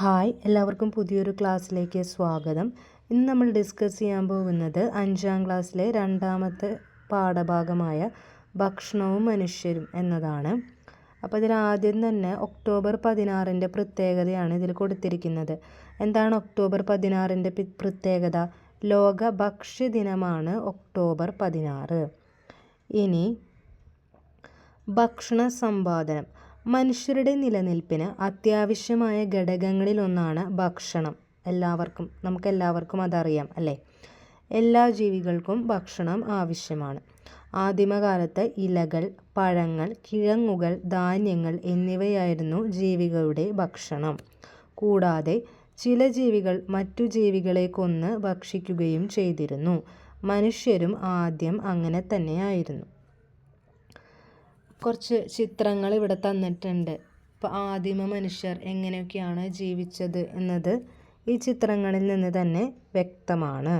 Hi എല്ലാവർക്കും പുതിയൊരു ക്ലാസ്സിലേക്ക് സ്വാഗതം. ഇന്ന് നമ്മൾ ഡിസ്കസ് ചെയ്യാൻ പോകുന്നത് അഞ്ചാം ക്ലാസ്സിലെ രണ്ടാമത്തെ പാഠഭാഗമായ ഭക്ഷണവും മനുഷ്യരും എന്നതാണ്. അപ്പോൾ ഇതിൽ ആദ്യം തന്നെ ഒക്ടോബർ പതിനാറിന്റെ പ്രത്യേകതയാണ് ഇതിൽ കൊടുത്തിരിക്കുന്നത്. എന്താണ് ഒക്ടോബർ പതിനാറിന്റെ പ്രത്യേകത? ലോക ഭക്ഷ്യദിനമാണ് ഒക്ടോബർ പതിനാറ്. ഇനി ഭക്ഷണ സമ്പാദനം. മനുഷ്യരുടെ നിലനിൽപ്പിന് അത്യാവശ്യമായ ഘടകങ്ങളിലൊന്നാണ് ഭക്ഷണം. എല്ലാവർക്കും നമുക്കെല്ലാവർക്കും അതറിയാം അല്ലേ? എല്ലാ ജീവികൾക്കും ഭക്ഷണം ആവശ്യമാണ്. ആദിമകാലത്ത് ഇലകൾ പഴങ്ങൾ കിഴങ്ങുകൾ ധാന്യങ്ങൾ എന്നിവയായിരുന്നു ജീവികളുടെ ഭക്ഷണം. കൂടാതെ ചില ജീവികൾ മറ്റു ജീവികളെ കൊന്ന് ഭക്ഷിക്കുകയും ചെയ്തിരുന്നു. മനുഷ്യരും ആദ്യം അങ്ങനെ തന്നെയായിരുന്നു കുറച്ച് ചിത്രങ്ങൾ ഇവിടെ തന്നിട്ടുണ്ട്. ഇപ്പോൾ ആദിമ മനുഷ്യർ എങ്ങനെയൊക്കെയാണ് ജീവിച്ചത് എന്നത് ഈ ചിത്രങ്ങളിൽ നിന്ന് തന്നെ വ്യക്തമാണ്.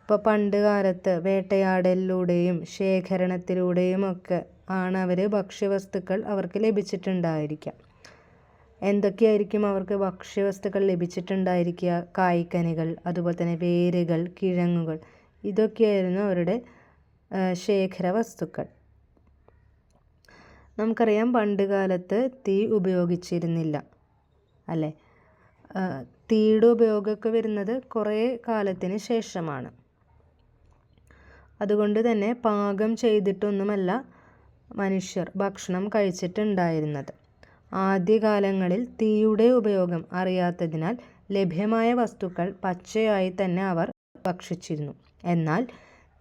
ഇപ്പോൾ പണ്ട് കാലത്ത് വേട്ടയാടലിലൂടെയും ശേഖരണത്തിലൂടെയും ഒക്കെ ആണ് അവർ ഭക്ഷ്യവസ്തുക്കൾ അവർക്ക് ലഭിച്ചിട്ടുണ്ടായിരിക്കാം എന്തൊക്കെയായിരിക്കും അവർക്ക് ഭക്ഷ്യവസ്തുക്കൾ ലഭിച്ചിട്ടുണ്ടായിരിക്കുക? കായ്ക്കനികൾ അതുപോലെ തന്നെ വേരുകൾ കിഴങ്ങുകൾ ഇതൊക്കെയായിരുന്നു അവരുടെ ശേഖര വസ്തുക്കൾ നമുക്കറിയാം പണ്ട് കാലത്ത് തീ ഉപയോഗിച്ചിരുന്നില്ല അല്ലേ? തീയുടെ ഉപയോഗമൊക്കെ വരുന്നത് കുറേ കാലത്തിന് ശേഷമാണ്. അതുകൊണ്ട് തന്നെ പാകം ചെയ്തിട്ടൊന്നുമല്ല മനുഷ്യർ ഭക്ഷണം കഴിച്ചിട്ടുണ്ടായിരുന്നത്. ആദ്യകാലങ്ങളിൽ തീയുടെ ഉപയോഗം അറിയാത്തതിനാൽ ലഭ്യമായ വസ്തുക്കൾ പച്ചയായി തന്നെ അവർ ഭക്ഷിച്ചിരുന്നു. എന്നാൽ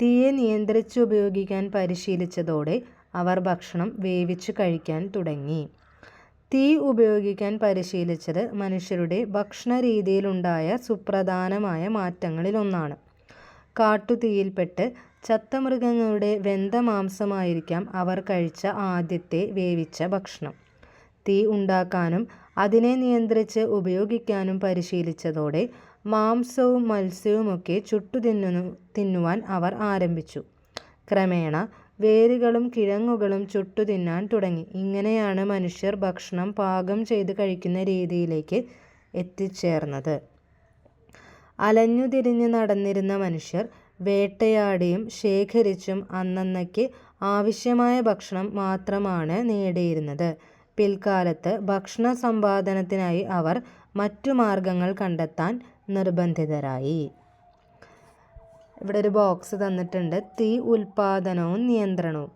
തീയെ നിയന്ത്രിച്ച് ഉപയോഗിക്കാൻ പരിശീലിച്ചതോടെ അവർ ഭക്ഷണം വേവിച്ച് കഴിക്കാൻ തുടങ്ങി. തീ ഉപയോഗിക്കാൻ പരിശീലിച്ചത് മനുഷ്യരുടെ ഭക്ഷണ രീതിയിലുണ്ടായ സുപ്രധാനമായ മാറ്റങ്ങളിലൊന്നാണ്. കാട്ടുതീയിൽപ്പെട്ട് ചത്ത മൃഗങ്ങളുടെ വെന്ത മാംസമായിരിക്കാം അവർ കഴിച്ച ആദ്യത്തെ വേവിച്ച ഭക്ഷണം. തീ ഉണ്ടാക്കാനും അതിനെ നിയന്ത്രിച്ച് ഉപയോഗിക്കാനും പരിശീലിച്ചതോടെ മാംസവും മത്സ്യവുമൊക്കെ ചുട്ടു തിന്നു തിന്നുവാൻ അവർ ആരംഭിച്ചു. ക്രമേണ വേരുകളും കിഴങ്ങുകളും ചുട്ടു തിന്നാൻ തുടങ്ങി. ഇങ്ങനെയാണ് മനുഷ്യർ ഭക്ഷണം പാകം ചെയ്ത് കഴിക്കുന്ന രീതിയിലേക്ക് എത്തിച്ചേർന്നത്. അലഞ്ഞു തിരിഞ്ഞ് നടന്നിരുന്ന മനുഷ്യർ വേട്ടയാടിയും ശേഖരിച്ചും അന്നന്നയ്ക്ക് ആവശ്യമായ ഭക്ഷണം മാത്രമാണ് നേടിയിരുന്നത്. പിൽക്കാലത്ത് ഭക്ഷണ സമ്പാദനത്തിനായി അവർ മറ്റു മാർഗങ്ങൾ കണ്ടെത്താൻ നിർബന്ധിതരായി. ഇവിടെ ഒരു ബോക്സ് തന്നിട്ടുണ്ട്. തീ ഉൽപാദനവും നിയന്ത്രണവും.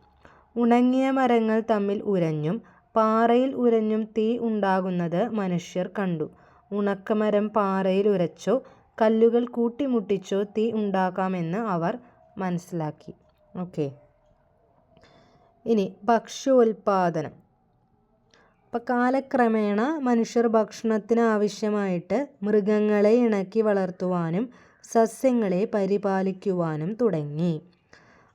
ഉണങ്ങിയ മരങ്ങൾ തമ്മിൽ ഉരഞ്ഞും പാറയിൽ ഉരഞ്ഞും തീ ഉണ്ടാകുന്നത് മനുഷ്യർ കണ്ടു. ഉണക്കമരം പാറയിൽ ഉരച്ചോ കല്ലുകൾ കൂട്ടിമുട്ടിച്ചോ തീ ഉണ്ടാക്കാമെന്ന് അവർ മനസ്സിലാക്കി. ഓക്കെ. ഇനി ഭക്ഷ്യോൽപാദനം. അപ്പം കാലക്രമേണ മനുഷ്യർ ഭക്ഷണത്തിന് ആവശ്യമായിട്ട് മൃഗങ്ങളെ ഇണക്കി വളർത്തുവാനും സസ്യങ്ങളെ പരിപാലിക്കുവാനും തുടങ്ങി.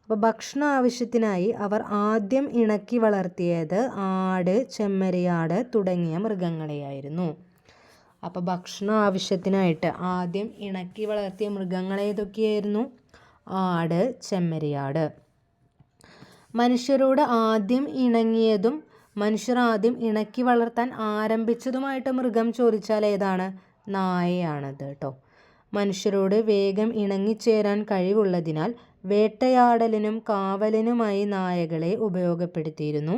അപ്പോൾ ഭക്ഷണ ആവശ്യത്തിനായി അവർ ആദ്യം ഇണക്കി വളർത്തിയത് ആട് ചെമ്മരിയാട് തുടങ്ങിയ മൃഗങ്ങളെയായിരുന്നു. അപ്പോൾ ഭക്ഷണ ആവശ്യത്തിനായിട്ട് ആദ്യം ഇണക്കി വളർത്തിയ മൃഗങ്ങളെ ഏതൊക്കെയായിരുന്നു? ആട് ചെമ്മരിയാട്. മനുഷ്യരോട് ആദ്യം ഇണങ്ങിയതും മനുഷ്യർ ആദ്യം ഇണക്കി വളർത്താൻ ആരംഭിച്ചതുമായിട്ട് മൃഗം ചോദിച്ചാൽ ഏതാണ്? നായയാണത് കേട്ടോ മനുഷ്യരോട് വേഗം ഇണങ്ങിച്ചേരാൻ കഴിവുള്ളതിനാൽ വേട്ടയാടലിനും കാവലിനുമായി നായകളെ ഉപയോഗപ്പെടുത്തിയിരുന്നു.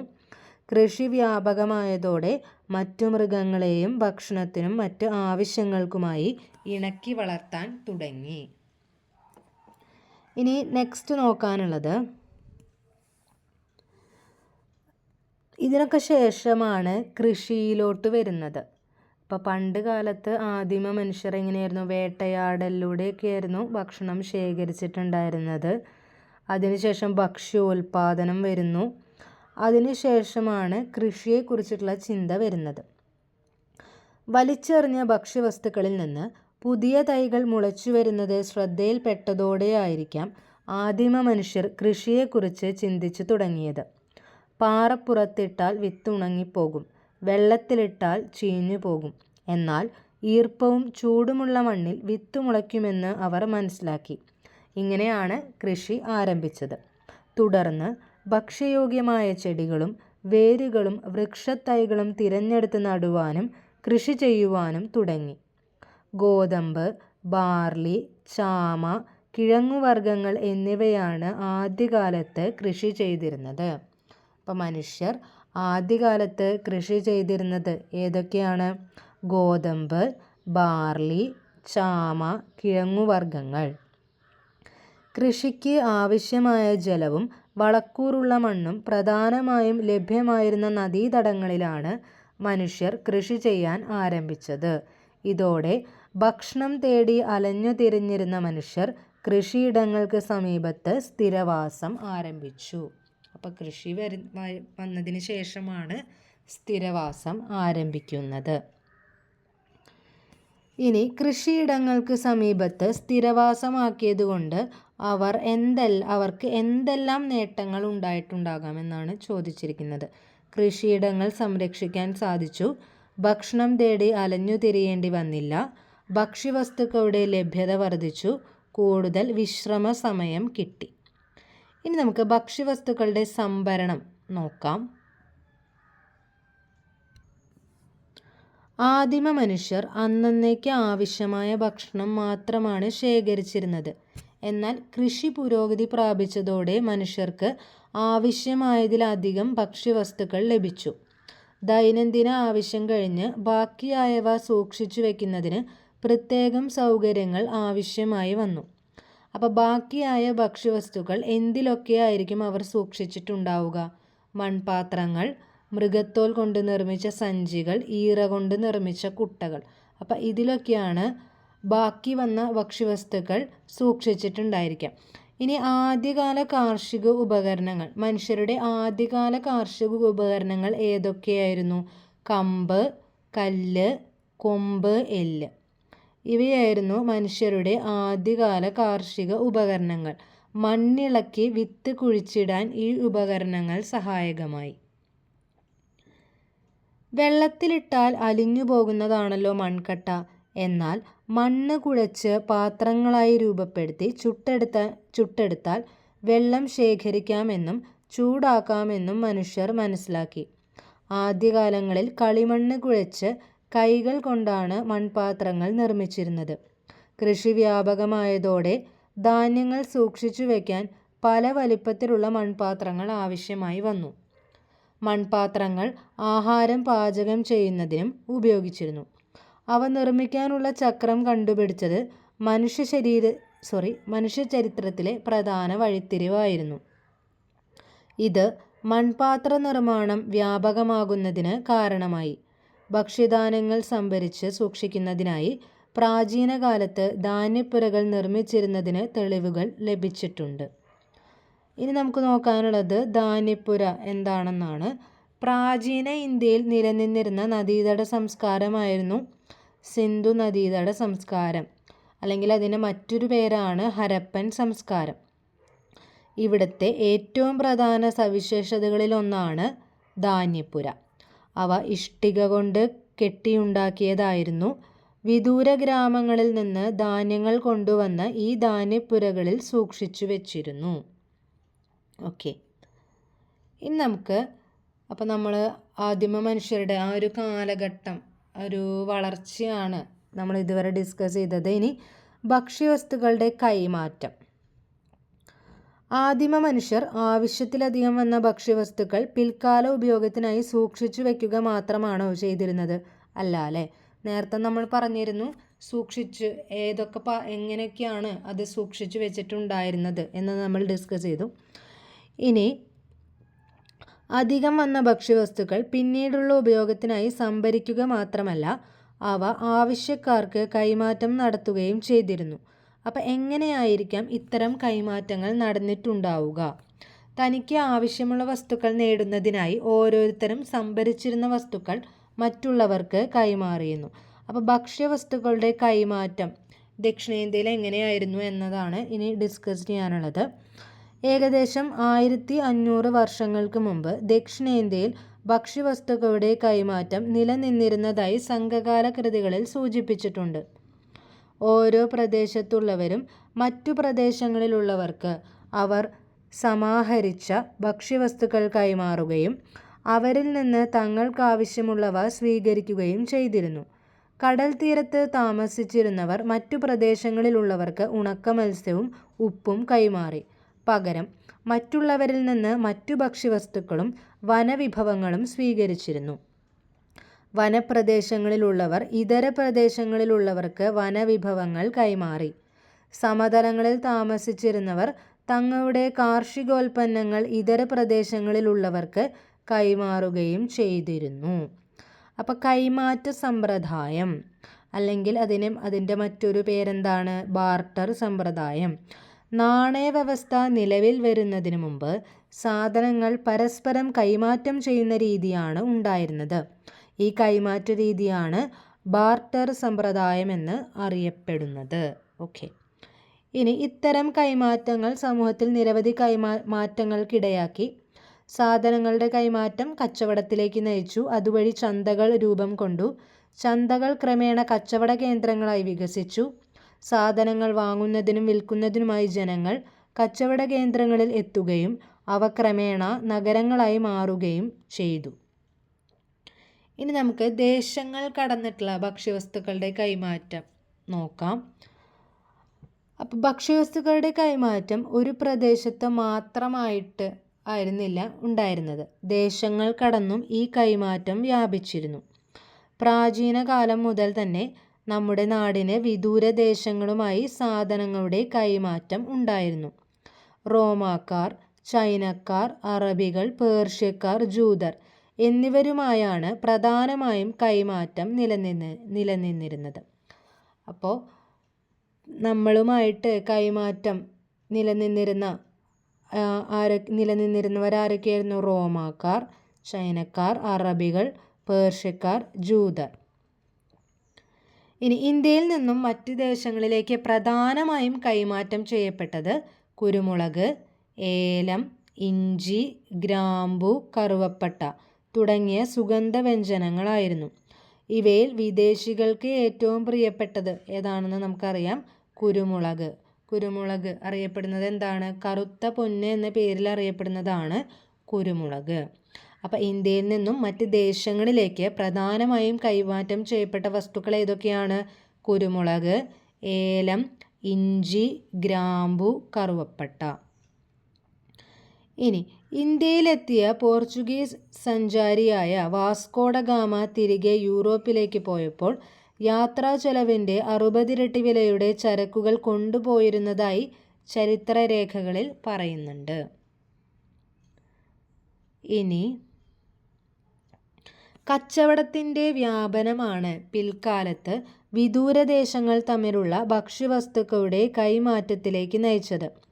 കൃഷി വ്യാപകമായതോടെ മറ്റു മൃഗങ്ങളെയും ഭക്ഷണത്തിനും മറ്റ് ആവശ്യങ്ങൾക്കുമായി ഇണക്കി വളർത്താൻ തുടങ്ങി. ഇനി നെക്സ്റ്റ് നോക്കാനുള്ളത് ഇതിനൊക്കെ ശേഷമാണ് കൃഷിയിലോട്ട് വരുന്നത്. ഇപ്പോൾ പണ്ട് കാലത്ത് ആദിമ മനുഷ്യർ എങ്ങനെയായിരുന്നു? വേട്ടയാടലിലൂടെയൊക്കെയായിരുന്നു ഭക്ഷണം ശേഖരിച്ചിട്ടുണ്ടായിരുന്നത്. അതിനുശേഷം ഭക്ഷ്യോൽപാദനം വരുന്നു. അതിനുശേഷമാണ് കൃഷിയെക്കുറിച്ചിട്ടുള്ള ചിന്ത വരുന്നത്. വലിച്ചെറിഞ്ഞ ഭക്ഷ്യവസ്തുക്കളിൽ നിന്ന് പുതിയ തൈകൾ മുളച്ചു വരുന്നത് ശ്രദ്ധയിൽപ്പെട്ടതോടെയായിരിക്കാം ആദിമ മനുഷ്യർ കൃഷിയെക്കുറിച്ച് ചിന്തിച്ചു തുടങ്ങിയത്. പാറപ്പുറത്തിട്ടാൽ വിത്തുണങ്ങിപ്പോകും വെള്ളത്തിലിട്ടാൽ ചീഞ്ഞു പോകും എന്നാൽ ഈർപ്പവും ചൂടുമുള്ള മണ്ണിൽ വിത്ത് മുളയ്ക്കുമെന്ന് അവർ മനസ്സിലാക്കി. ഇങ്ങനെയാണ് കൃഷി ആരംഭിച്ചത്. തുടർന്ന് ഭക്ഷ്യയോഗ്യമായ ചെടികളും വേരുകളും വൃക്ഷത്തൈകളും തിരഞ്ഞെടുത്ത് നടുവാനും കൃഷി ചെയ്യുവാനും തുടങ്ങി. ഗോതമ്പ് ബാർലി ചാമ കിഴങ്ങുവർഗങ്ങൾ എന്നിവയാണ് ആദ്യകാലത്ത് കൃഷി ചെയ്തിരുന്നത്. അപ്പോൾ മനുഷ്യർ ആദ്യകാലത്ത് കൃഷി ചെയ്തിരുന്നത് ഏതൊക്കെയാണ്? ഗോതമ്പ് ബാർലി ചാമ കിഴങ്ങുവർഗങ്ങൾ. കൃഷിക്ക് ആവശ്യമായ ജലവും വളക്കൂറുള്ള മണ്ണും പ്രധാനമായും ലഭ്യമായിരുന്ന നദീതടങ്ങളിലാണ് മനുഷ്യർ കൃഷി ചെയ്യാൻ ആരംഭിച്ചത്. ഇതോടെ ഭക്ഷണം തേടി അലഞ്ഞു തിരിഞ്ഞിരുന്ന മനുഷ്യർ കൃഷിയിടങ്ങൾക്ക് സമീപത്ത് സ്ഥിരവാസം ആരംഭിച്ചു. അപ്പോൾ കൃഷി വരു വന്നതിന് ശേഷമാണ് സ്ഥിരവാസം ആരംഭിക്കുന്നത്. ഇനി കൃഷിയിടങ്ങൾക്ക് സമീപത്ത് സ്ഥിരവാസമാക്കിയതുകൊണ്ട് അവർ എന്തെല്ലാം അവർക്ക് എന്തെല്ലാം നേട്ടങ്ങൾ ഉണ്ടായിട്ടുണ്ടാകാമെന്നാണ് ചോദിച്ചിരിക്കുന്നത്. കൃഷിയിടങ്ങൾ സംരക്ഷിക്കാൻ സാധിച്ചു. ഭക്ഷണം തേടി അലഞ്ഞു തിരിയേണ്ടി വന്നില്ല. ഭക്ഷ്യവസ്തുക്കളുടെ ലഭ്യത വർദ്ധിച്ചു. കൂടുതൽ വിശ്രമ സമയം കിട്ടി. ഇനി നമുക്ക് ഭക്ഷ്യവസ്തുക്കളുടെ സംഭരണം നോക്കാം. ആദിമ മനുഷ്യർ അന്നന്നേക്ക് ആവശ്യമായ ഭക്ഷണം മാത്രമാണ് ശേഖരിച്ചിരുന്നത്. എന്നാൽ കൃഷി പുരോഗതി പ്രാപിച്ചതോടെ മനുഷ്യർക്ക് ആവശ്യമായതിലധികം ഭക്ഷ്യവസ്തുക്കൾ ലഭിച്ചു. ദൈനംദിന ആവശ്യം കഴിഞ്ഞ് ബാക്കിയായവ സൂക്ഷിച്ചു വയ്ക്കുന്നതിന് പ്രത്യേകം സൗകര്യങ്ങൾ ആവശ്യമായി വന്നു. അപ്പോൾ ബാക്കിയായ ഭക്ഷ്യവസ്തുക്കൾ എന്തിലൊക്കെയായിരിക്കും അവർ സൂക്ഷിച്ചിട്ടുണ്ടാവുക? മൺപാത്രങ്ങൾ മൃഗത്തോൽ കൊണ്ട് നിർമ്മിച്ച സഞ്ചികൾ ഈറ കൊണ്ട് നിർമ്മിച്ച കുട്ടകൾ. അപ്പം ഇതിലൊക്കെയാണ് ബാക്കി വന്ന ഭക്ഷ്യവസ്തുക്കൾ സൂക്ഷിച്ചിട്ടുണ്ടായിരിക്കാം ഇനി ആദ്യകാല കാർഷിക ഉപകരണങ്ങൾ. മനുഷ്യരുടെ ആദ്യകാല കാർഷിക ഉപകരണങ്ങൾ ഏതൊക്കെയായിരുന്നു? കമ്പ് കല്ല് കൊമ്പ് എല്ല്. ഇവയായിരുന്നു മനുഷ്യരുടെ ആദ്യകാല കാർഷിക ഉപകരണങ്ങൾ. മണ്ണിളക്കി വിത്ത് കുഴിച്ചിടാൻ ഈ ഉപകരണങ്ങൾ സഹായകമായി. വെള്ളത്തിലിട്ടാൽ അലിഞ്ഞു പോകുന്നതാണല്ലോ മൺകട്ട. എന്നാൽ മണ്ണ് കുഴച്ച് പാത്രങ്ങളായി രൂപപ്പെടുത്തി ചുട്ടെടുത്ത ചുട്ടെടുത്താൽ വെള്ളം ശേഖരിക്കാമെന്നും ചൂടാക്കാമെന്നും മനുഷ്യർ മനസ്സിലാക്കി. ആദ്യകാലങ്ങളിൽ കളിമണ്ണ് കുഴച്ച് കൈകൾ കൊണ്ടാണ് മൺപാത്രങ്ങൾ നിർമ്മിച്ചിരുന്നത്. കൃഷി വ്യാപകമായതോടെ ധാന്യങ്ങൾ സൂക്ഷിച്ചു വയ്ക്കാൻ പല വലിപ്പത്തിലുള്ള മൺപാത്രങ്ങൾ ആവശ്യമായി വന്നു. മൺപാത്രങ്ങൾ ആഹാരം പാചകം ചെയ്യുന്നതിനും ഉപയോഗിച്ചിരുന്നു. അവ നിർമ്മിക്കാനുള്ള ചക്രം കണ്ടുപിടിച്ചത് മനുഷ്യ ശരീര സോറി മനുഷ്യ ചരിത്രത്തിലെ പ്രധാന വഴിത്തിരിവായിരുന്നു. ഇത് മൺപാത്ര നിർമ്മാണം വ്യാപകമാകുന്നതിന് കാരണമായി. ഭക്ഷ്യധാന്യങ്ങൾ സംഭരിച്ച് സൂക്ഷിക്കുന്നതിനായി പ്രാചീന കാലത്ത് ധാന്യപ്പുരകൾ നിർമ്മിച്ചിരുന്നതിന് തെളിവുകൾ ലഭിച്ചിട്ടുണ്ട്. ഇനി നമുക്ക് നോക്കാനുള്ളത് ധാന്യപ്പുര എന്താണെന്നാണ്. പ്രാചീന ഇന്ത്യയിൽ നിലനിന്നിരുന്ന നദീതട സംസ്കാരമായിരുന്നു സിന്ധു നദീതട സംസ്കാരം അല്ലെങ്കിൽ അതിന് മറ്റൊരു പേരാണ് ഹരപ്പൻ സംസ്കാരം. ഇവിടുത്തെ ഏറ്റവും പ്രധാന സവിശേഷതകളിലൊന്നാണ് ധാന്യപ്പുര. അവ ഇഷ്ടിക കൊണ്ട് കെട്ടിയുണ്ടാക്കിയതായിരുന്നു. വിദൂര ഗ്രാമങ്ങളിൽ നിന്ന് ധാന്യങ്ങൾ കൊണ്ടുവന്ന് ഈ ധാന്യപ്പുരകളിൽ സൂക്ഷിച്ചു വെച്ചിരുന്നു. ഓക്കെ. ഇനി നമുക്ക് അപ്പോൾ നമ്മൾ ആദിമ മനുഷ്യരുടെ ആ ഒരു കാലഘട്ടം ഒരു വളർച്ചയാണ് നമ്മൾ ഇതുവരെ ഡിസ്കസ് ചെയ്തത്. ഇനി ഭക്ഷ്യവസ്തുക്കളുടെ കൈമാറ്റം. ആദിമ മനുഷ്യർ ആവശ്യത്തിലധികം വന്ന ഭക്ഷ്യവസ്തുക്കൾ പിൽക്കാല ഉപയോഗത്തിനായി സൂക്ഷിച്ചു വെക്കുക മാത്രമാണോ ചെയ്തിരുന്നത്? അല്ല അല്ലേ? നേരത്തെ നമ്മൾ പറഞ്ഞിരുന്നു സൂക്ഷിച്ച് ഏതൊക്കെ പ എങ്ങനെയൊക്കെയാണ് അത് സൂക്ഷിച്ചു വെച്ചിട്ടുണ്ടായിരുന്നത് എന്ന് നമ്മൾ ഡിസ്കസ് ചെയ്തു. ഇനി അധികം വന്ന ഭക്ഷ്യവസ്തുക്കൾ പിന്നീടുള്ള ഉപയോഗത്തിനായി സംഭരിക്കുക മാത്രമല്ല അവ ആവശ്യക്കാർക്ക് കൈമാറ്റം നടത്തുകയും ചെയ്തിരുന്നു. അപ്പം എങ്ങനെയായിരിക്കാം ഇത്തരം കൈമാറ്റങ്ങൾ നടന്നിട്ടുണ്ടാവുക? തനിക്ക് ആവശ്യമുള്ള വസ്തുക്കൾ നേടുന്നതിനായി ഓരോരുത്തരും സംഭരിച്ചിരുന്ന വസ്തുക്കൾ മറ്റുള്ളവർക്ക് കൈമാറിയിരുന്നു. അപ്പോൾ ഭക്ഷ്യവസ്തുക്കളുടെ കൈമാറ്റം ദക്ഷിണേന്ത്യയിൽ എങ്ങനെയായിരുന്നു എന്നതാണ് ഇനി ഡിസ്കസ് ചെയ്യാനുള്ളത്. ഏകദേശം ആയിരത്തി അഞ്ഞൂറ് വർഷങ്ങൾക്ക് മുമ്പ് ദക്ഷിണേന്ത്യയിൽ ഭക്ഷ്യവസ്തുക്കളുടെ കൈമാറ്റം നിലനിന്നിരുന്നതായി സംഘകാല കൃതികളിൽ സൂചിപ്പിച്ചിട്ടുണ്ട്. ഓരോ പ്രദേശത്തുള്ളവരും മറ്റു പ്രദേശങ്ങളിലുള്ളവർക്ക് അവർ സമാഹരിച്ച ഭക്ഷ്യവസ്തുക്കൾ കൈമാറുകയും അവരിൽ നിന്ന് തങ്ങൾക്കാവശ്യമുള്ളവ സ്വീകരിക്കുകയും ചെയ്തിരുന്നു. കടൽ തീരത്ത് താമസിച്ചിരുന്നവർ മറ്റു പ്രദേശങ്ങളിലുള്ളവർക്ക് ഉണക്ക മത്സ്യവും ഉപ്പും കൈമാറി. പകരം മറ്റുള്ളവരിൽ നിന്ന് മറ്റു ഭക്ഷ്യവസ്തുക്കളും വനവിഭവങ്ങളും സ്വീകരിച്ചിരുന്നു. വനപ്രദേശങ്ങളിലുള്ളവർ ഇതര പ്രദേശങ്ങളിലുള്ളവർക്ക് വനവിഭവങ്ങൾ കൈമാറി. സമതലങ്ങളിൽ താമസിച്ചിരുന്നവർ തങ്ങളുടെ കാർഷികോൽപ്പന്നങ്ങൾ ഇതര പ്രദേശങ്ങളിലുള്ളവർക്ക് കൈമാറുകയും ചെയ്തിരുന്നു. അപ്പോൾ കൈമാറ്റ സമ്പ്രദായം അല്ലെങ്കിൽ അതിന് അതിന്റെ മറ്റൊരു പേരെന്താണ് ബാർട്ടർ സമ്പ്രദായം. നാണയ വ്യവസ്ഥ നിലവിൽ വരുന്നതിന് മുമ്പ് സാധനങ്ങൾ പരസ്പരം കൈമാറ്റം ചെയ്യുന്ന രീതിയാണ് ഉണ്ടായിരുന്നത്. ഈ കൈമാറ്റ രീതിയാണ് ബാർട്ടർ സമ്പ്രദായം എന്ന് അറിയപ്പെടുന്നത്. ഓക്കെ ഇനി ഇത്തരം കൈമാറ്റങ്ങൾ സമൂഹത്തിൽ നിരവധി കൈമാ മാറ്റങ്ങൾക്കിടയാക്കി. സാധനങ്ങളുടെ കൈമാറ്റം കച്ചവടത്തിലേക്ക് നയിച്ചു. അതുവഴി ചന്തകൾ രൂപം കൊണ്ടു. ചന്തകൾ ക്രമേണ കച്ചവട കേന്ദ്രങ്ങളായി വികസിച്ചു. സാധനങ്ങൾ വാങ്ങുന്നതിനും വിൽക്കുന്നതിനുമായി ജനങ്ങൾ കച്ചവട കേന്ദ്രങ്ങളിൽ എത്തുകയും അവ ക്രമേണ നഗരങ്ങളായി മാറുകയും ചെയ്തു. ഇനി നമുക്ക് ദേശങ്ങൾ കടന്നിട്ടുള്ള ഭക്ഷ്യവസ്തുക്കളുടെ കൈമാറ്റം നോക്കാം. അപ്പോൾ ഭക്ഷ്യവസ്തുക്കളുടെ കൈമാറ്റം ഒരു പ്രദേശത്ത് മാത്രമായിട്ട് ആയിരുന്നില്ല ഉണ്ടായിരുന്നത്. ദേശങ്ങൾ കടന്നും ഈ കൈമാറ്റം വ്യാപിച്ചിരുന്നു. പ്രാചീന കാലം മുതൽ തന്നെ നമ്മുടെ നാടിന് വിദൂര ദേശങ്ങളുമായി സാധനങ്ങളുടെ കൈമാറ്റം ഉണ്ടായിരുന്നു. റോമാക്കാർ, ചൈനക്കാർ, അറബികൾ, പേർഷ്യക്കാർ, ജൂതർ എന്നിവരുമായാണ് പ്രധാനമായും കൈമാറ്റം നിലനിന്ന് നിലനിന്നിരുന്നത്. അപ്പോൾ നമ്മളുമായിട്ട് കൈമാറ്റം നിലനിന്നിരുന്ന ആര നിലനിന്നിരുന്നവരാരൊക്കെയായിരുന്നു? റോമാക്കാർ, ചൈനക്കാർ, അറബികൾ, പേർഷ്യക്കാർ, ജൂതർ. ഇനി ഇന്ത്യയിൽ നിന്നും മറ്റ് ദേശങ്ങളിലേക്ക് പ്രധാനമായും കൈമാറ്റം ചെയ്യപ്പെട്ടത് കുരുമുളക്, ഏലം, ഇഞ്ചി, ഗ്രാമ്പു, കറുവപ്പട്ട തുടങ്ങിയ സുഗന്ധവ്യഞ്ജനങ്ങളായിരുന്നു. ഇവയിൽ വിദേശികൾക്ക് ഏറ്റവും പ്രിയപ്പെട്ടത് ഏതാണെന്ന് നമുക്കറിയാം. കുരുമുളക്. കുരുമുളക് അറിയപ്പെടുന്നത് എന്താണ്? കറുത്ത പൊന്ന് എന്ന പേരിൽ അറിയപ്പെടുന്നതാണ് കുരുമുളക്. അപ്പോൾ ഇന്ത്യയിൽ നിന്നും മറ്റ് ദേശങ്ങളിലേക്ക് പ്രധാനമായും കൈമാറ്റം ചെയ്യപ്പെട്ട വസ്തുക്കൾ ഏതൊക്കെയാണ്? കുരുമുളക്, ഏലം, ഇഞ്ചി, ഗ്രാമ്പു, കറുവപ്പട്ട. ഇനി ഇന്ത്യയിലെത്തിയ പോർച്ചുഗീസ് സഞ്ചാരിയായ വാസ്കോഡഗാമ ഗാമ തിരികെ യൂറോപ്പിലേക്ക് പോയപ്പോൾ യാത്രാ ചെലവിന്റെ അറുപതിരട്ടി വിലയുടെ ചരക്കുകൾ കൊണ്ടുപോയിരുന്നതായി ചരിത്രരേഖകളിൽ പറയുന്നുണ്ട്. ഇനി കച്ചവടത്തിന്റെ വ്യാപനമാണ് പിൽക്കാലത്ത് വിദൂരദേശങ്ങൾ തമ്മിലുള്ള ഭക്ഷ്യവസ്തുക്കളുടെ കൈമാറ്റത്തിലേക്ക് നയിച്ചത്.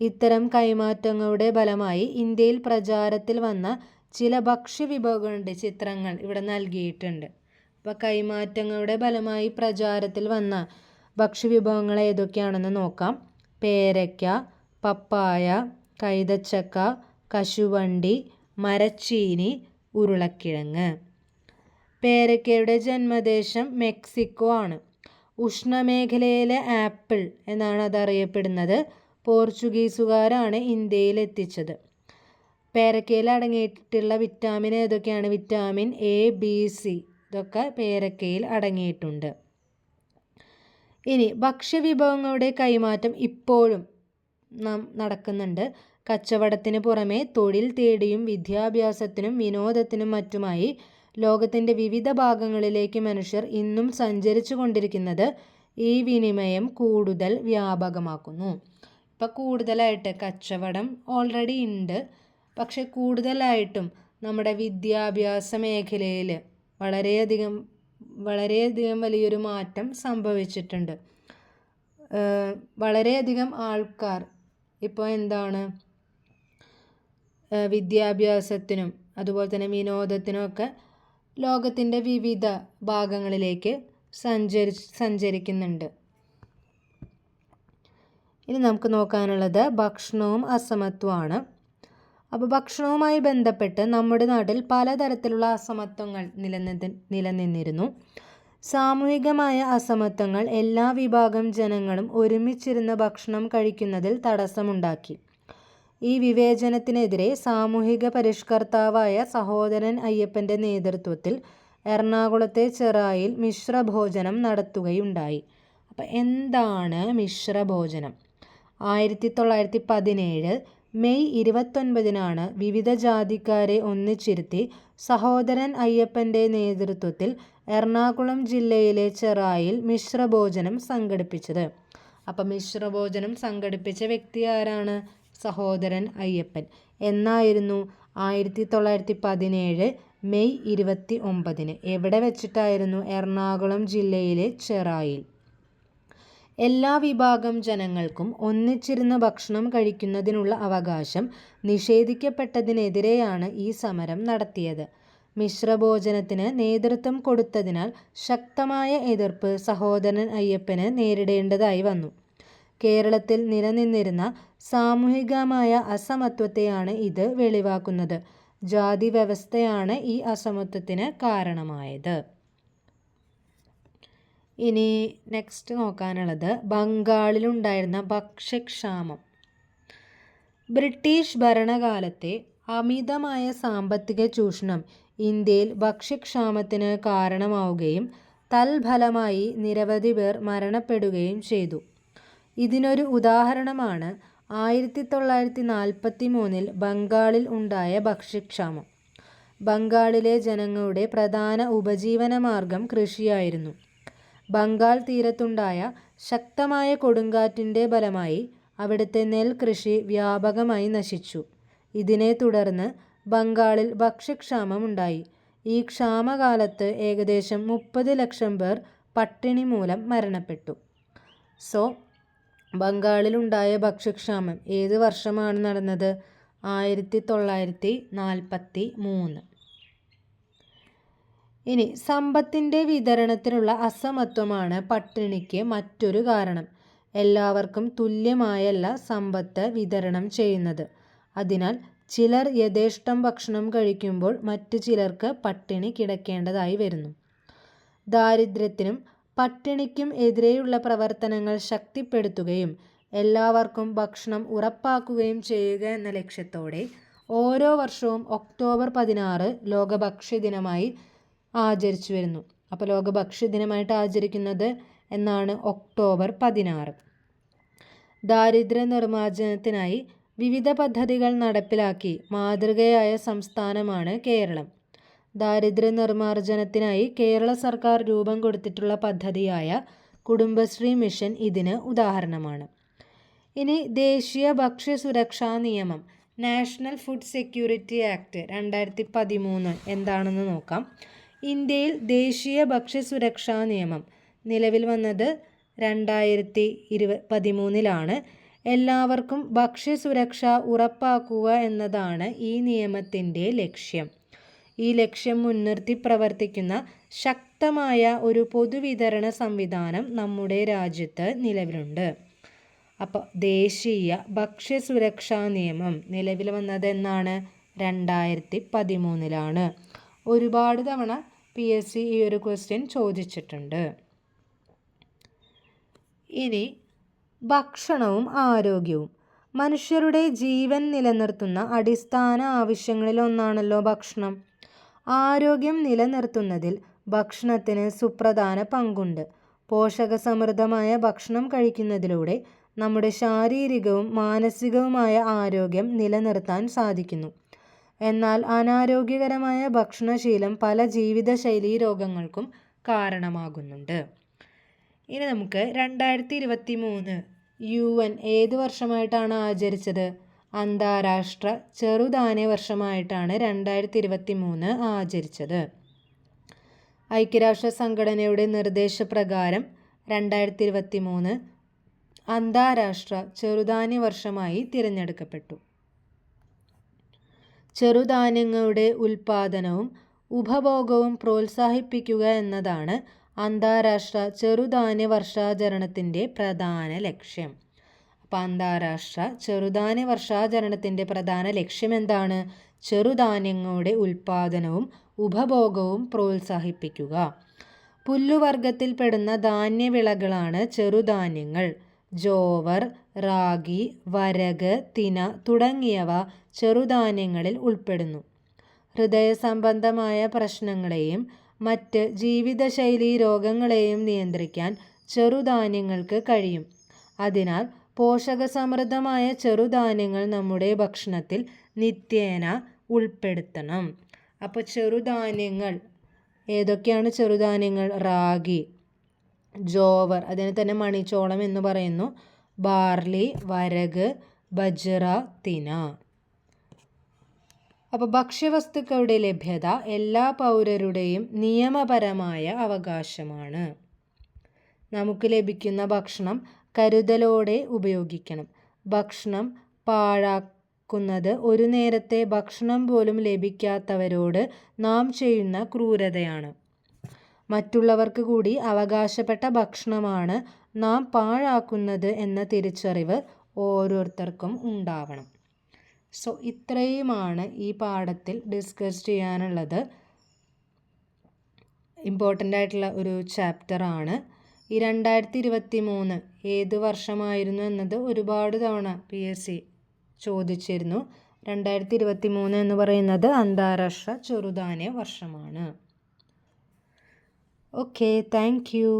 ഇത്തരം കൈമാറ്റങ്ങളുടെ ഫലമായി ഇന്ത്യയിൽ പ്രചാരത്തിൽ വന്ന ചില ഭക്ഷ്യവിഭവങ്ങളുടെ ചിത്രങ്ങൾ ഇവിടെ നൽകിയിട്ടുണ്ട്. അപ്പോൾ കൈമാറ്റങ്ങളുടെ ഫലമായി പ്രചാരത്തിൽ വന്ന ഭക്ഷ്യവിഭവങ്ങൾ ഏതൊക്കെയാണെന്ന് നോക്കാം. പേരയ്ക്ക, പപ്പായ, കൈതച്ചക്ക, കശുവണ്ടി, മരച്ചീനി, ഉരുളക്കിഴങ്ങ്. പേരയ്ക്കയുടെ ജന്മദേശം മെക്സിക്കോ ആണ്. ഉഷ്ണമേഖലയിലെ ആപ്പിൾ എന്നാണ് അതറിയപ്പെടുന്നത്. പോർച്ചുഗീസുകാരാണ് ഇന്ത്യയിൽ എത്തിച്ചത്. പേരക്കയിൽ അടങ്ങിയിട്ടുള്ള വിറ്റാമിൻ ഏതൊക്കെയാണ്? വിറ്റാമിൻ എ, ബി, സി ഇതൊക്കെ പേരക്കയിൽ അടങ്ങിയിട്ടുണ്ട്. ഇനി ഭക്ഷ്യവിഭവങ്ങളുടെ കൈമാറ്റം ഇപ്പോഴും നാം നടക്കുന്നുണ്ട്. കച്ചവടത്തിന് പുറമെ തൊഴിൽ തേടിയും വിദ്യാഭ്യാസത്തിനും വിനോദത്തിനും മറ്റുമായി ലോകത്തിന്റെ വിവിധ ഭാഗങ്ങളിലേക്ക് മനുഷ്യർ ഇന്നും സഞ്ചരിച്ചു കൊണ്ടിരിക്കുന്നത് ഈ വിനിമയം കൂടുതൽ വ്യാപകമാക്കുന്നു. ഇപ്പോൾ കൂടുതലായിട്ട് കച്ചവടം ഓൾറെഡി ഉണ്ട്. പക്ഷെ കൂടുതലായിട്ടും നമ്മുടെ വിദ്യാഭ്യാസ മേഖലയിൽ വളരെയധികം വളരെയധികം വലിയൊരു മാറ്റം സംഭവിച്ചിട്ടുണ്ട്. വളരെയധികം ആൾക്കാർ ഇപ്പോൾ എന്താണ് വിദ്യാഭ്യാസത്തിനും അതുപോലെ തന്നെ വിനോദത്തിനും ഒക്കെ ലോകത്തിന്റെ വിവിധ ഭാഗങ്ങളിലേക്ക് സഞ്ചരി സഞ്ചരിക്കുന്നുണ്ട്. ഇനി നമുക്ക് നോക്കാനുള്ളത് ഭക്ഷണവും അസമത്വമാണ്. അപ്പോൾ ഭക്ഷണവുമായി ബന്ധപ്പെട്ട് നമ്മുടെ നാട്ടിൽ പലതരത്തിലുള്ള അസമത്വങ്ങൾ നിലനിന്ന് നിലനിന്നിരുന്നു. സാമൂഹികമായ അസമത്വങ്ങൾ എല്ലാ വിഭാഗം ജനങ്ങളും ഒരുമിച്ചിരുന്ന് ഭക്ഷണം കഴിക്കുന്നതിൽ തടസ്സമുണ്ടാക്കി. ഈ വിവേചനത്തിനെതിരെ സാമൂഹിക പരിഷ്കർത്താവായ സഹോദരൻ അയ്യപ്പന്റെ നേതൃത്വത്തിൽ എറണാകുളത്തെ ചെറായിൽ മിശ്രഭോജനം നടത്തുകയുണ്ടായി അപ്പം എന്താണ് മിശ്രഭോജനം ആയിരത്തി തൊള്ളായിരത്തി പതിനേഴ് മെയ് ഇരുപത്തൊൻപതിനാണ് വിവിധ ജാതിക്കാരെ ഒന്നിച്ചിരുത്തി സഹോദരൻ അയ്യപ്പന്റെ നേതൃത്വത്തിൽ എറണാകുളം ജില്ലയിലെ ചെറായിൽ മിശ്രഭോജനം സംഘടിപ്പിച്ചത്. അപ്പം മിശ്രഭോജനം സംഘടിപ്പിച്ച വ്യക്തി ആരാണ്? സഹോദരൻ അയ്യപ്പൻ. എന്നായിരുന്നു ആയിരത്തി തൊള്ളായിരത്തി പതിനേഴ് മെയ് ഇരുപത്തി ഒമ്പതിന് എവിടെ വെച്ചിട്ടായിരുന്നു എറണാകുളം ജില്ലയിലെ ചെറായിൽ? എല്ലാ വിഭാഗം ജനങ്ങൾക്കും ഒന്നിച്ചിരുന്ന് ഭക്ഷണം കഴിക്കുന്നതിനുള്ള അവകാശം നിഷേധിക്കപ്പെട്ടതിനെതിരെയാണ് ഈ സമരം നടത്തിയത്. മിശ്രഭോജനത്തിന് നേതൃത്വം കൊടുത്തതിനാൽ ശക്തമായ എതിർപ്പ് സഹോദരൻ അയ്യപ്പന് നേരിടേണ്ടതായി വന്നു. കേരളത്തിൽ നിലനിന്നിരുന്ന സാമൂഹികമായ അസമത്വത്തെയാണ് ഇത് വെളിവാക്കുന്നത്. ജാതി വ്യവസ്ഥയാണ് ഈ അസമത്വത്തിന് കാരണമായത്. ഇനി നെക്സ്റ്റ് നോക്കാനുള്ളത് ബംഗാളിലുണ്ടായിരുന്ന ഭക്ഷ്യക്ഷാമം. ബ്രിട്ടീഷ് ഭരണകാലത്തെ അമിതമായ സാമ്പത്തിക ചൂഷണം ഇന്ത്യയിൽ ഭക്ഷ്യക്ഷാമത്തിന് കാരണമാവുകയും തൽഫലമായി നിരവധി പേർ മരണപ്പെടുകയും ചെയ്തു. ഇതിനൊരു ഉദാഹരണമാണ് ആയിരത്തി തൊള്ളായിരത്തി നാൽപ്പത്തി മൂന്നിൽ ബംഗാളിൽ ഉണ്ടായ ഭക്ഷ്യക്ഷാമം. ബംഗാളിലെ ജനങ്ങളുടെ പ്രധാന ഉപജീവനമാർഗം കൃഷിയായിരുന്നു. ബംഗാൾ തീരത്തുണ്ടായ ശക്തമായ കൊടുങ്കാറ്റിന്റെ ഫലമായി അവിടുത്തെ നെൽകൃഷി വ്യാപകമായി നശിച്ചു. ഇതിനെ തുടർന്ന് ബംഗാളിൽ ഭക്ഷ്യക്ഷാമമുണ്ടായി ഈ ക്ഷാമകാലത്ത് ഏകദേശം മുപ്പത് ലക്ഷം പേർ പട്ടിണി മൂലം മരണപ്പെട്ടു. സോ ബംഗാളിലുണ്ടായ ഭക്ഷ്യക്ഷാമം ഏത് വർഷമാണ് നടന്നത്? ആയിരത്തി തൊള്ളായിരത്തി നാൽപ്പത്തി മൂന്ന്. ഇനി സമ്പത്തിന്റെ വിതരണത്തിനുള്ള അസമത്വമാണ് പട്ടിണിക്ക് മറ്റൊരു കാരണം. എല്ലാവർക്കും തുല്യമായല്ല സമ്പത്ത് വിതരണം ചെയ്യുന്നത്. അതിനാൽ ചിലർ യഥേഷ്ടം ഭക്ഷണം കഴിക്കുമ്പോൾ മറ്റു ചിലർക്ക് പട്ടിണി കിടക്കേണ്ടതായി വരുന്നു. ദാരിദ്ര്യത്തിനും പട്ടിണിക്കും എതിരെയുള്ള പ്രവർത്തനങ്ങൾ ശക്തിപ്പെടുത്തുകയും എല്ലാവർക്കും ഭക്ഷണം ഉറപ്പാക്കുകയും ചെയ്യുക എന്ന ലക്ഷ്യത്തോടെ ഓരോ വർഷവും ഒക്ടോബർ പതിനാറ് ലോക ഭക്ഷ്യദിനമായി ആചരിച്ചു വരുന്നു. അപ്പോൾ ലോക ഭക്ഷ്യദിനമായിട്ട് ആചരിക്കുന്നത് എന്നാണ് ഒക്ടോബർ പതിനാറ്. ദാരിദ്ര്യ നിർമ്മാർജനത്തിനായി വിവിധ പദ്ധതികൾ നടപ്പിലാക്കി മാതൃകയായ സംസ്ഥാനമാണ് കേരളം. ദാരിദ്ര്യ നിർമ്മാർജനത്തിനായി കേരള സർക്കാർ രൂപം കൊടുത്തിട്ടുള്ള പദ്ധതിയായ കുടുംബശ്രീ മിഷൻ ഇതിന് ഉദാഹരണമാണ്. ഇനി ദേശീയ ഭക്ഷ്യ സുരക്ഷാ നിയമം നാഷണൽ ഫുഡ് സെക്യൂരിറ്റി ആക്ട് രണ്ടായിരത്തി പതിമൂന്ന് എന്താണെന്ന് നോക്കാം. ഇന്ത്യയിൽ ദേശീയ ഭക്ഷ്യ സുരക്ഷാ നിയമം. നിലവിൽ വന്നത് രണ്ടായിരത്തി ഇരുപ പതിമൂന്നിലാണ്. എല്ലാവർക്കും ഭക്ഷ്യസുരക്ഷ ഉറപ്പാക്കുക എന്നതാണ് ഈ നിയമത്തിന്റെ ലക്ഷ്യം. ഈ ലക്ഷ്യം മുൻനിർത്തി പ്രവർത്തിക്കുന്ന ശക്തമായ ഒരു പൊതുവിതരണ സംവിധാനം നമ്മുടെ രാജ്യത്ത് നിലവിലുണ്ട്. അപ്പോൾ ദേശീയ ഭക്ഷ്യസുരക്ഷാ നിയമം നിലവിൽ വന്നത് എന്നാണ് രണ്ടായിരത്തി പതിമൂന്നിലാണ്. ഒരുപാട് തവണ പി എസ് സി ഈ ഒരു ക്വസ്റ്റ്യൻ ചോദിച്ചിട്ടുണ്ട്. ഇനി ഭക്ഷണവും ആരോഗ്യവും. മനുഷ്യരുടെ ജീവൻ നിലനിർത്തുന്ന അടിസ്ഥാന ആവശ്യങ്ങളിലൊന്നാണല്ലോ ഭക്ഷണം. ആരോഗ്യം നിലനിർത്തുന്നതിൽ ഭക്ഷണത്തിന് സുപ്രധാന പങ്കുണ്ട്. പോഷകസമൃദ്ധമായ ഭക്ഷണം കഴിക്കുന്നതിലൂടെ നമ്മുടെ ശാരീരികവും മാനസികവുമായ ആരോഗ്യം നിലനിർത്താൻ സാധിക്കുന്നു. എന്നാൽ അനാരോഗ്യകരമായ ഭക്ഷണശീലം പല ജീവിതശൈലീ രോഗങ്ങൾക്കും കാരണമാകുന്നുണ്ട്. ഇനി നമുക്ക് രണ്ടായിരത്തി ഇരുപത്തി മൂന്ന് യു എൻ ഏത് വർഷമായിട്ടാണ് ആചരിച്ചത്? അന്താരാഷ്ട്ര ചെറുധാന്യ വർഷമായിട്ടാണ് രണ്ടായിരത്തി ഇരുപത്തി മൂന്ന് ആചരിച്ചത്. ഐക്യരാഷ്ട്ര സംഘടനയുടെ നിർദ്ദേശപ്രകാരം രണ്ടായിരത്തി ഇരുപത്തി മൂന്ന് അന്താരാഷ്ട്ര ചെറുധാന്യ വർഷമായി തിരഞ്ഞെടുക്കപ്പെട്ടു. ചെറുധാന്യങ്ങളുടെ ഉൽപാദനവും ഉപഭോഗവും പ്രോത്സാഹിപ്പിക്കുക എന്നതാണ് അന്താരാഷ്ട്ര ചെറുധാന്യ വർഷാചരണത്തിന്റെ പ്രധാന ലക്ഷ്യം. അപ്പോൾ അന്താരാഷ്ട്ര ചെറുധാന്യ വർഷാചരണത്തിന്റെ പ്രധാന ലക്ഷ്യം എന്താണ്? ചെറുധാന്യങ്ങളുടെ ഉൽപാദനവും ഉപഭോഗവും പ്രോത്സാഹിപ്പിക്കുക. പുല്ലുവർഗത്തിൽപ്പെടുന്ന ധാന്യവിളകളാണ് ചെറുധാന്യങ്ങൾ. ജോവർ റാഗി വരക് തിന തുടങ്ങിയവ ചെറുധാന്യങ്ങളിൽ ഉൾപ്പെടുന്നു. ഹൃദയ സംബന്ധമായ പ്രശ്നങ്ങളെയും മറ്റ് ജീവിതശൈലീ രോഗങ്ങളെയും നിയന്ത്രിക്കാൻ ചെറുധാന്യങ്ങൾക്ക് കഴിയും. അതിനാൽ പോഷകസമൃദ്ധമായ ചെറുധാന്യങ്ങൾ നമ്മുടെ ഭക്ഷണത്തിൽ നിത്യേന ഉൾപ്പെടുത്തണം. അപ്പോൾ ചെറുധാന്യങ്ങൾ ഏതൊക്കെയാണ് ചെറുധാന്യങ്ങൾ? റാഗി ജോവർ അതിനെ തന്നെ മണിച്ചോളം എന്ന് പറയുന്നു. ബാർലി വരക് ബജ്റ തിന. അപ്പോൾ ഭക്ഷ്യവസ്തുക്കളുടെ ലഭ്യത എല്ലാ പൗരരുടെയും നിയമപരമായ അവകാശമാണ്. നമുക്ക് ലഭിക്കുന്ന ഭക്ഷണം കരുതലോടെ ഉപയോഗിക്കണം. ഭക്ഷണം പാഴാക്കുന്നത് ഒരു നേരത്തെ ഭക്ഷണം പോലും ലഭിക്കാത്തവരോട് നാം ചെയ്യുന്ന ക്രൂരതയാണ്. മറ്റുള്ളവർക്ക് കൂടി അവകാശപ്പെട്ട ഭക്ഷണമാണ് നാം പാഴാക്കുന്നത് എന്ന തിരിച്ചറിവ് ഓരോരുത്തർക്കും ഉണ്ടാവണം. സോ ഇത്രയുമാണ് ഈ പാഠത്തിൽ ഡിസ്കസ് ചെയ്യാനുള്ളത്. ഇമ്പോർട്ടന്റ് ആയിട്ടുള്ള ഒരു ചാപ്റ്ററാണ് ഈ രണ്ടായിരത്തി ഇരുപത്തി മൂന്ന് ഏത് വർഷമായിരുന്നു എന്നത് ഒരുപാട് തവണ പി എസ് സി ചോദിച്ചിരുന്നു. രണ്ടായിരത്തി ഇരുപത്തി മൂന്ന് എന്ന് പറയുന്നത് അന്താരാഷ്ട്ര ചെറുധാന്യ വർഷമാണ്. Okay thank you